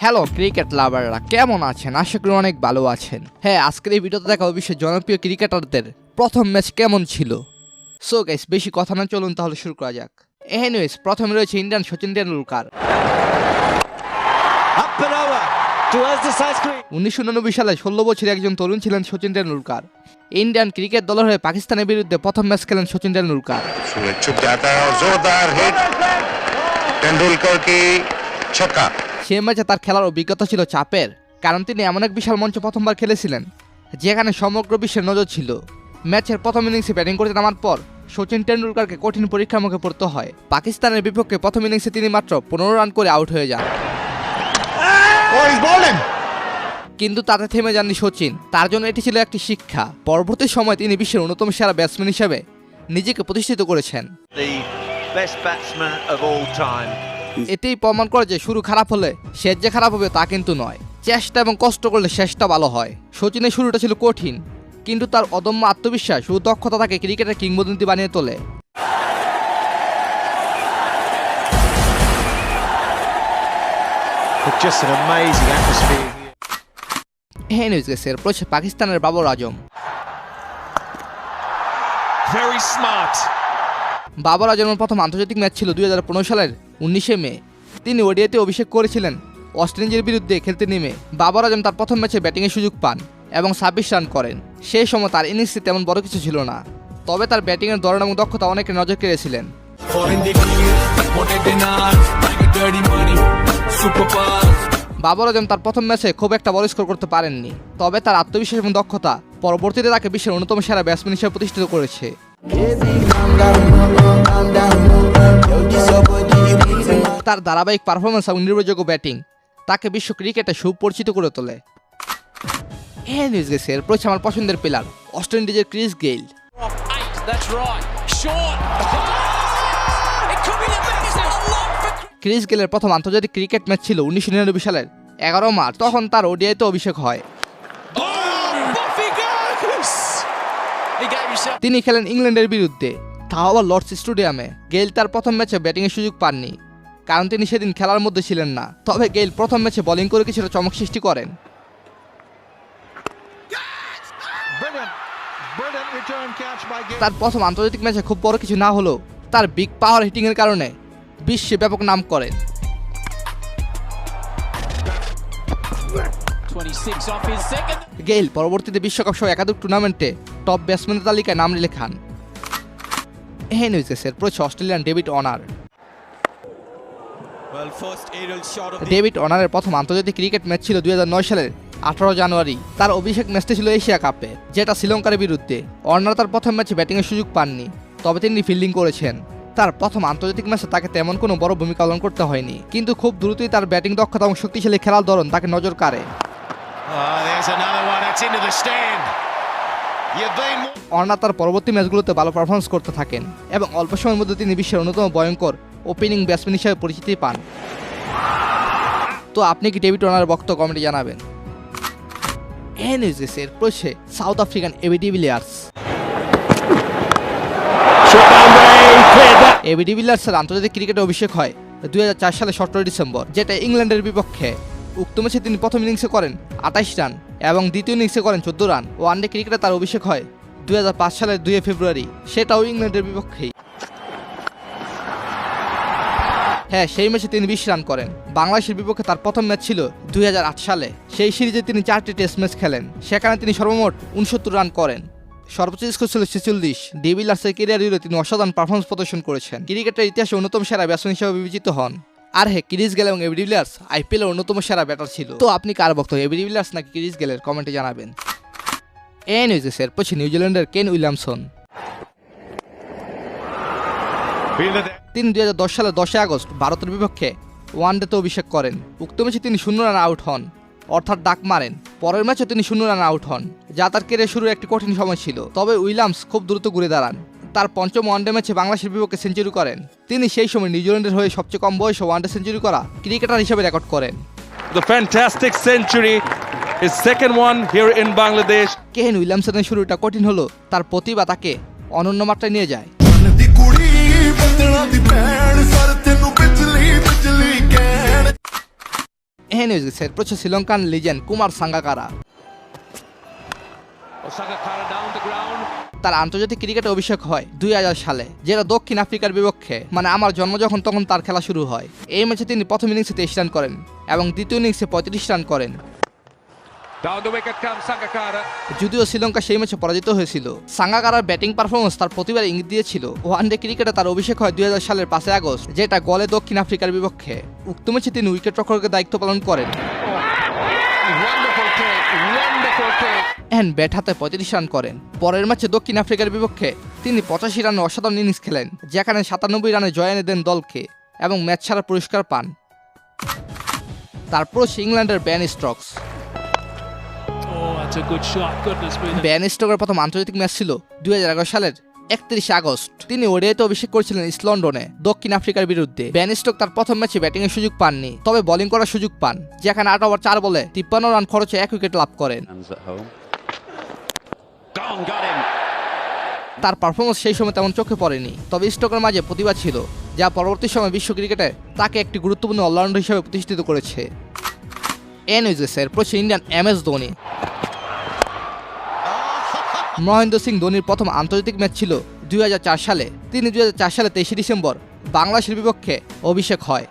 Hello cricket লাভাররা কেমন আছেন? আশা করি অনেক ভালো আছেন। হ্যাঁ আজকের এই ভিডিওতে দেখা অবশ্যই জনপ্রিয় ক্রিকেটারদের প্রথম ম্যাচ কেমন ছিল। সো গাইস বেশি কথা না চলুন তাহলে শুরু করা যাক। এহেনওয়েস প্রথমে রয়েছে ইন্ডিয়ান সচিন তেন্ডুলকার। উনিশশো উনানব্বই সালে ষোলো বছরের একজন তরুণ ছিলেন সচিন তেন্ডুলকার। ইন্ডিয়ান ক্রিকেট দলের হয়ে পাকিস্তানের বিরুদ্ধে প্রথম ম্যাচ খেলেন সচিন তেন্ডুলকার। তেন্ডুলকার কি ছক্কা। সে ম্যাচে তার খেলার অভিজ্ঞতা ছিল চাপের কারণ তিনি এমন এক বিশাল মঞ্চে প্রথমবার খেলেছিলেন যেখানে সমগ্র বিশ্বের নজর ছিল। ম্যাচের প্রথম ইনিংসে ব্যাটিং করতে নামার পর সচিন টেন্ডুলকারকে কঠিন পরীক্ষার মুখে পড়তে হয়। পাকিস্তানের বিপক্ষে প্রথম ইনিংসে তিনি মাত্র পনেরো রান করে আউট হয়ে যান। oh, কিন্তু তাতে থেমে যাননি সচিন তার জন্য এটি ছিল একটি শিক্ষা। পরবর্তী সময় তিনি বিশ্বের অন্যতম সেরা ব্যাটসম্যান হিসেবে নিজেকে প্রতিষ্ঠিত করেছেন। এতেই প্রমাণ করে যে শুরু খারাপ হলে শেষ যে খারাপ হবে তা কিন্তু নয়। চেষ্টা এবং কষ্ট করলে শেষটা ভালো হয়। সচিনের শুরুটা ছিল কঠিন কিন্তু তার অদম্য আত্মবিশ্বাস ও দক্ষতা তাকে ক্রিকেটের কিংবদন্তি বানিয়ে তোলে. হ্যাঁ নিউজ গেছে এরপর পাকিস্তানের বাবর আজম। বাবর আজমের প্রথম আন্তর্জাতিক ম্যাচ ছিল দুই হাজার পনেরো সালের উনিশে মে তিনি ওডিআইতে অভিষেক করেছিলেন ইন্ডিজের বিরুদ্ধে খেলতে নেমে বাবর আজম তার প্রথম ম্যাচে ব্যাটিংয়ের সুযোগ পান এবং ছাব্বিশ রান করেন সেই সময় তার ইনিংসে তেমন বড় কিছু ছিল না তবে তার ব্যাটিংয়ের ধরন এবং দক্ষতা অনেকে নজর কেড়েছিলেন. বাবর আজম তার প্রথম ম্যাচে খুব একটা বড় স্কোর করতে পারেননি তবে তার আত্মবিশ্বাস এবং দক্ষতা পরবর্তীতে তাকে বিশ্বের অন্যতম সেরা ব্যাটসম্যান হিসেবে প্রতিষ্ঠিত করেছে তার ধারাবাহিক পারফরমেন্স এবং নির্ভরযোগ্য ব্যাটিং তাকে বিশ্ব ক্রিকেটে সুপরিচিত করে তোলে। হ্যাঁ নিউজ গেছে এরপর আমার পছন্দের প্লেয়ার অস্ট ইন্ডিজের ক্রিস গেইল ক্রিস গেলের প্রথম আন্তর্জাতিক ক্রিকেট ম্যাচ ছিল উনিশশো নিরানব্বই সালের এগারো মার্চ, তখন তার ওডিআইতে অভিষেক হয়. তিনি খেলেন ইংল্যান্ডের বিরুদ্ধে, তাও লর্ডস স্টেডিয়ামে গেইল তার প্রথম ম্যাচে ব্যাটিংয়ের সুযোগ পাননি। কারণ তিনি সেদিন খেলার মধ্যে ছিলেন না। তবে গেইল প্রথম ম্যাচে বোলিং করে কিছুটা চমক সৃষ্টি করেন. তার প্রথম আন্তর্জাতিক ম্যাচে খুব বড় কিছু না হলেও তার বিগ পাওয়ার হিটিংয়ের কারণে বিশ্বে ব্যাপক নাম করেন। 26 off his second. গেইল পরবর্তীতে বিশ্বকাপ সহ একাধিক টুর্নামেন্টে টপ ব্যাটসম্যানের তালিকায় নাম লেখান। নিউজ গেছে এরপর হচ্ছে অস্ট্রেলিয়ান ডেভিড অনার ডেভিড অনারের প্রথম আন্তর্জাতিক ক্রিকেট ম্যাচ ছিল দু হাজার নয় সালের আঠারো জানুয়ারি। তার অভিষেক ম্যাচটি ছিল এশিয়া কাপে যেটা শ্রীলঙ্কার বিরুদ্ধে। অর্নার তার প্রথম ম্যাচে ব্যাটিংয়ের সুযোগ পাননি তবে তিনি ফিল্ডিং করেছেন। তার প্রথম আন্তর্জাতিক ম্যাচে তাকে তেমন কোনো বড় ভূমিকা পালন করতে হয়নি কিন্তু খুব দ্রুতই তার ব্যাটিং দক্ষতা এবং শক্তিশালী খেলার ধরন তাকে নজর কাড়ে। Been. অর্নার তার পরবর্তী ম্যাচগুলোতে ভালো পারফরমেন্স করতে থাকেন এবং অল্প সময়ের মধ্যে তিনি বিশ্বের অন্যতম ভয়ঙ্কর ওপেনিং ব্যাটসম্যান হিসেবে পরিচিতি পান। তো আপনি কি ডেভিড অনারের বক্তব্য কমেন্টে জানাবেন? এনএসএস এর প্রসে South African ABD Villiers ABD বিলিয়ার্সের আন্তর্জাতিক ক্রিকেটে অভিষেক হয় দুই হাজার চার সালে সতেরো ডিসেম্বর, যেটা ইংল্যান্ডের বিপক্ষে। উক্ত ম্যাচে তিনি প্রথম ইনিংসে করেন আঠাইশ রান এবং দ্বিতীয় ইনিংসে করেন চোদ্দ রান। ওয়ানডে ক্রিকেটে তার অভিষেক হয় দুই হাজার পাঁচ সালের দুই ফেব্রুয়ারি, সেটাও ইংল্যান্ডের বিপক্ষেই। হ্যাঁ সেই ম্যাচে তিনি বিশ রান করেন। বাংলাদেশের বিপক্ষে তার প্রথম ম্যাচ ছিল দুই হাজার আট সালে। সেই সিরিজে তিনি চারটি টেস্ট ম্যাচ খেলেন। সেখানে তিনি সর্বমোট উনসত্তর রান করেন। সর্বোচ্চ স্কোর ছিল ছেচল্লিশ। ডেভিলার্সের কেরিয়ার জুড়ে তিনি অসাধারণ পারফরমেন্স প্রদর্শন করেছেন। ক্রিকেটের ইতিহাসে অন্যতম সেরা ব্যাটসম্যান হিসেবে বিবেচিত হন। আর হ্যাঁ ক্রিস গেল এবং এবি ডিভিলিয়ার্স আইপিএলের অন্যতম সেরা ব্যাটার ছিল। তো আপনি কার বক্তব্য এবি নাকি ক্রিস গেলের? কমেন্টে জানাবেন। এ নিউজেস এর পছে নিউজিল্যান্ডের কেন উইলিয়ামসন। তিনি দুই হাজার দশ সালের দশই আগস্ট ভারতের বিপক্ষে ওয়ানডেতে অভিষেক করেন। উক্ত ম্যাচে তিনি শূন্য রান আউট হন। অর্থাৎ ডাক মারেন। পরের ম্যাচে তিনি শূন্য রান আউট হন। যা তার কেরিয়ার শুরুর একটি কঠিন সময় ছিল। তবে উইলিয়ামস খুব দ্রুত ঘুরে দাঁড়ান। তার পঞ্চম ওয়ানডে ম্যাচে বাংলাদেশের বিপক্ষে সেঞ্চুরি করেন। তিনি সেই সময় নিউজিল্যান্ডের হয়ে সবচেয়ে কম বয়সে ওয়ানডে সেঞ্চুরি করা ক্রিকেটার হিসেবে রেকর্ড করেন। The fantastic century, his second one here in Bangladesh. Kane উইলিয়ামসনের শুরুটা কঠিন হলো তার প্রতিভা তাকে অনন্য মাত্রায় নিয়ে যায়। ਦੀ ਕੁੜੀ ਬੱਦਲਾਂ ਦੀ ਭੈਣ ਸਰ ਤੈਨੂੰ ਬਿਜਲੀ ਬਿਜਲੀ ਕਹਿਣ এই নিউজের প্রচুর Sri Lankan legend Kumar Sangakkara Osakakara down the ground. তার আন্তর্জাতিক ক্রিকেটে অভিষেক হয় দুই সালে যেটা দক্ষিণ আফ্রিকার বিপক্ষে মানে আমার জন্ম যখন তখন তার খেলা শুরু হয় এই ম্যাচে তিনি প্রথম ইনিংসে তেইশ রান করেন এবং দ্বিতীয় ইনিংসে পঁয়ত্রিশ রান করেন যদিও শ্রীলঙ্কা সেই ম্যাচে পরাজিত হয়েছিল সাঙ্গাকারার ব্যাটিং পারফরমেন্স তার প্রতিবার ইঙ্গিত দিয়েছিল। ওয়ানডে ক্রিকেটে তার অভিষেক হয় দুই হাজার সালের পাঁচই আগস্ট যেটা গলে দক্ষিণ আফ্রিকার বিপক্ষে। উক্ত ম্যাচে তিনি উইকেট রক্ষকের দায়িত্ব পালন করেন। ব্যাট হাতে পঁয়ত্রিশ রান করেন। পরের ম্যাচে দক্ষিণ আফ্রিকার বিপক্ষে তিনি পঁচাশি রানে অসাধারণ ইনিংস খেলেন যেখানে সাতানব্বই রানে জয় এনে দেন দলকে এবং ম্যাচ ছাড়া পুরস্কার পান। তারপর ইংল্যান্ডের ব্যান স্ট্রকস। ব্যান স্ট্রকের প্রথম আন্তর্জাতিক ম্যাচ ছিল দুই হাজার এগারো সালের একত্রিশে আগস্ট। তিনি ওডিআইতে অভিষেক করেছিলেন ইস্ট লন্ডনে দক্ষিণ আফ্রিকার বিরুদ্ধে। ব্যান স্টক তার প্রথম ম্যাচে ব্যাটিংয়ের সুযোগ পাননি তবে বোলিং করার সুযোগ পান যেখানে আট ওভার চার বলে তিপ্পান্ন রান খরচে এক উইকেট লাভ করেন. তার পারফরমেন্স সেই সময় তেমন চোখে পড়েনি তবে স্টকের মাঝে প্রতিভা ছিল যা পরবর্তী সময় বিশ্ব ক্রিকেটে তাকে একটি গুরুত্বপূর্ণ অলরাউন্ডার হিসেবে প্রতিষ্ঠিত করেছে। এ নিউজেসের প্রচুর Indian M S Dhoni. Mahendra Singh ধোনির প্রথম আন্তর্জাতিক ম্যাচ ছিল দুই হাজার চার সালে। তিনি দুই হাজার চার সালে তেইশে ডিসেম্বর বাংলাদেশের বিপক্ষে অভিষেক হয়.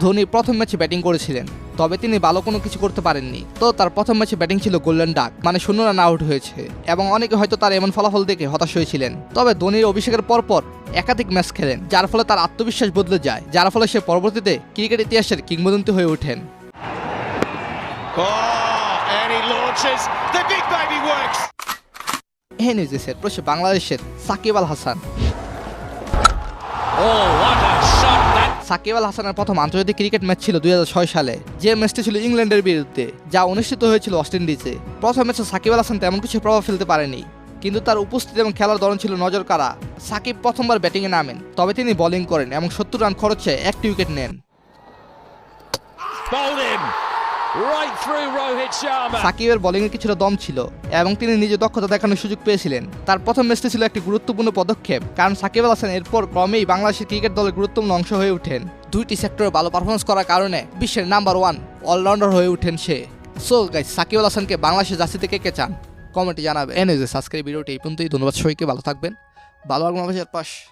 ধোনি প্রথম ম্যাচে ব্যাটিং করেছিলেন তবে তিনি ভালো কোনো কিছু করতে পারেননি। তো তার প্রথম ম্যাচে ব্যাটিং ছিল গোল্ডেন ডাক মানে শূন্য রান আউট হয়েছে এবং অনেকে হয়তো তার এমন ফলাফল দেখে হতাশ হয়েছিলেন। তবে ধোনির অভিষেকের পরপর একাধিক ম্যাচ খেলেন যার ফলে তার আত্মবিশ্বাস বদলে যায় যার ফলে সে পরবর্তীতে ক্রিকেট ইতিহাসের কিংবদন্তি হয়ে ওঠেন। Oh, and he launches. The big baby works. এ নিউজেসের প্রশ্ন বাংলাদেশের Shakib Al Hasan Oh, what a shot that. Shakib Al হাসানের প্রথম আন্তর্জাতিক ক্রিকেট ম্যাচ ছিল দুই সালে যে ম্যাচটি ছিল ইংল্যান্ডের বিরুদ্ধে যা অনুষ্ঠিত হয়েছিল ওয়েস্ট ইন্ডিজে প্রথম ম্যাচে সাকিব আল হাসান তেমন কিছু প্রভাব ফেলতে পারেনি কিন্তু তার উপস্থিতি এবং খেলার ধরন ছিল নজর কাড়া সাকিব প্রথমবার ব্যাটিংয়ে নামেন তবে তিনি বোলিং করেন এবং সত্তর রান খরচে একটি উইকেট নেন সাকিবের বোলিংয়ে কিছুটা দম ছিল এবং তিনি নিজে দক্ষতা দেখানোর সুযোগ পেয়েছিলেন। তার প্রথম ম্যাচটি ছিল একটি গুরুত্বপূর্ণ পদক্ষেপ, কারণ সাকিব আল হাসান এরপর ক্রমেই বাংলাদেশের ক্রিকেট দলের গুরুত্বপূর্ণ অংশ হয়ে ওঠেন। দুইটি সেক্টরে ভালো পারফরমেন্স করার কারণে বিশ্বের নাম্বার ওয়ান অলরাউন্ডার হয়ে ওঠেন সে। সো গাইস সাকিব আল হাসানকে বাংলাদেশের জার্সিতে কে কে চান? কমেন্টে জানাবে এনে যে সাবস্ক্রাইব ভিডিওটি এই পর্যন্তই। ধন্যবাদ সবাইকে। ভালো থাকবেন। ভালো লাগবে পাশ